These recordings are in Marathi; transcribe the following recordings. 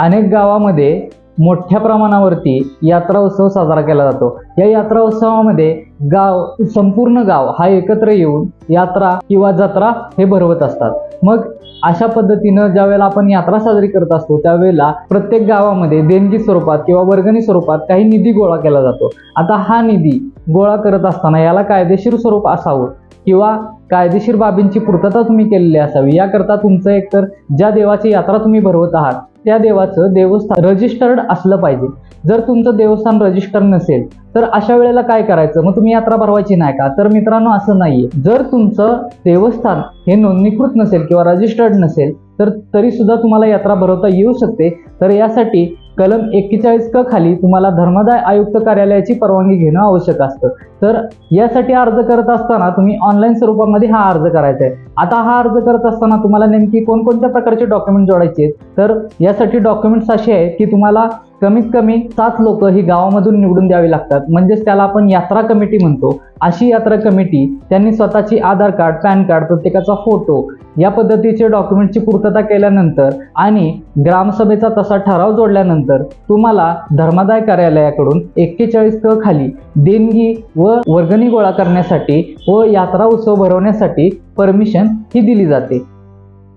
अनेक गावामध्ये मोठ्या प्रमाणावरती यात्रा उत्सव साजरा केला जातो. या यात्रा उत्सवामध्ये गाव संपूर्ण गाव हा एकत्र येऊन यात्रा किंवा जत्रा हे भरवत असतात. मग अशा पद्धतीनं ज्यावेळेला आपण यात्रा साजरी करत असतो त्यावेळेला प्रत्येक गावामध्ये देणगी स्वरूपात किंवा वर्गणी स्वरूपात काही निधी गोळा केला जातो. आता हा निधी गोळा करत असताना याला कायदेशीर स्वरूप असावं. किंवा कायदेशीर बाबींची पूर्तता तुम्ही केलेली असावी. याकरता तुमचं एकतर ज्या देवाची यात्रा तुम्ही भरवत आहात त्या देवाचं देवस्थान रजिस्टर्ड असलं पाहिजे. जर तुमचं देवस्थान रजिस्टर नसेल तर अशा वेळेला काय करायचं? मग तुम्ही यात्रा भरवायची नाही का? तर मित्रांनो असं नाहीये. जर तुमचं देवस्थान हे नोंदणीकृत नसेल किंवा रजिस्टर्ड नसेल तर तरी सुद्धा तुम्हाला यात्रा भरवता येऊ शकते. तर यासाठी कलम एक्केचाळीस क खाली तुम्हाला धर्मदाय आयुक्त कार्यालयाची परवानगी घेणं आवश्यक असतं. तर यासाठी अर्ज करत असताना तुम्ही ऑनलाईन स्वरूपामध्ये हा अर्ज करायचा आहे. आता हा अर्ज करत असताना तुम्हाला नेमकी कोणकोणत्या प्रकारचे डॉक्युमेंट जोडायचे आहेत? तर यासाठी डॉक्युमेंट्स असे आहेत की तुम्हाला कमीत कमी सात लोक ही गावामधून निवडून द्यावी लागतात. म्हणजेच त्याला आपण यात्रा कमिटी म्हणतो. अशी यात्रा कमिटी त्यांनी स्वतःची आधार कार्ड पॅन कार्ड प्रत्येकाचा फोटो या पद्धतीचे डॉक्युमेंटची पूर्तता केल्यानंतर आणि ग्रामसभेचा तसा ठराव जोडल्यानंतर तुम्हाला धर्मादाय कार्यालयाकडून एक्केचाळीस क खाली देणगी व वर्गणी गोळा करण्यासाठी व यात्रा उत्सव भरवण्यासाठी परमिशन ही दिली जाते.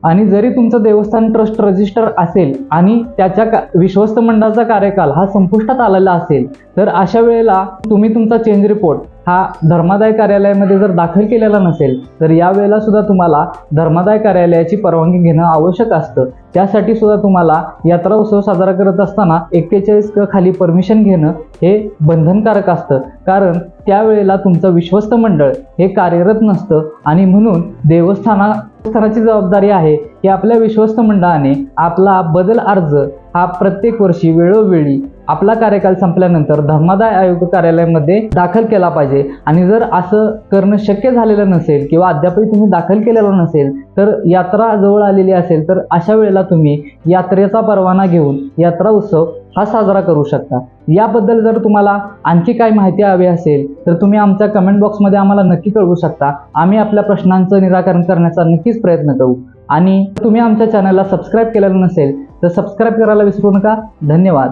आणि जरी तुमचं देवस्थान ट्रस्ट रजिस्टर असेल आणि त्याच्या का विश्वस्त मंडळाचा कार्यकाल हा संपुष्टात आलेला असेल तर अशा वेळेला तुम्ही तुमचा चेंज रिपोर्ट हा धर्मादाय कार्यालयामध्ये जर दाखल केलेला नसेल तर यावेळेला सुद्धा तुम्हाला धर्मादाय कार्यालयाची परवानगी घेणं आवश्यक असतं. त्यासाठी सुद्धा तुम्हाला यात्रा उत्सव साजरा करत असताना एक्केचाळीस क खाली परमिशन घेणं हे बंधनकारक असतं. कारण त्यावेळेला तुमचं विश्वस्त मंडळ हे कार्यरत नसतं आणि म्हणून देवस्थाना देवस्थानाची जबाबदारी आहे की आपल्या विश्वस्त मंडळाने आपला बदल अर्ज हा प्रत्येक वर्षी वेळोवेळी आपला कार्यकाल संपल्यानंतर धर्मादाय आयोग कार्यालयामध्ये दाखल केला पाहिजे. आणि जर असं करणं शक्य झालेलं नसेल किंवा अद्यापही तुम्ही दाखल केलेलं नसेल तर यात्रा जवळ आलेली असेल तर अशा वेळेला तुम्ही यात्रेचा परवाना घेऊन यात्रा उत्सव हा साजरा करू शकता. याबद्दल जर तुम्हाला आणखी काय माहिती हवी असेल तर तुम्ही आमच्या कमेंट बॉक्समध्ये आम्हाला नक्की कळवू शकता. आम्ही आपल्या प्रश्नांचं निराकरण करण्याचा नक्कीच प्रयत्न करू. आणि तुम्ही आमच्या चॅनलला सबस्क्राईब केलेलं नसेल तर सबस्क्राईब करायला विसरू नका. धन्यवाद.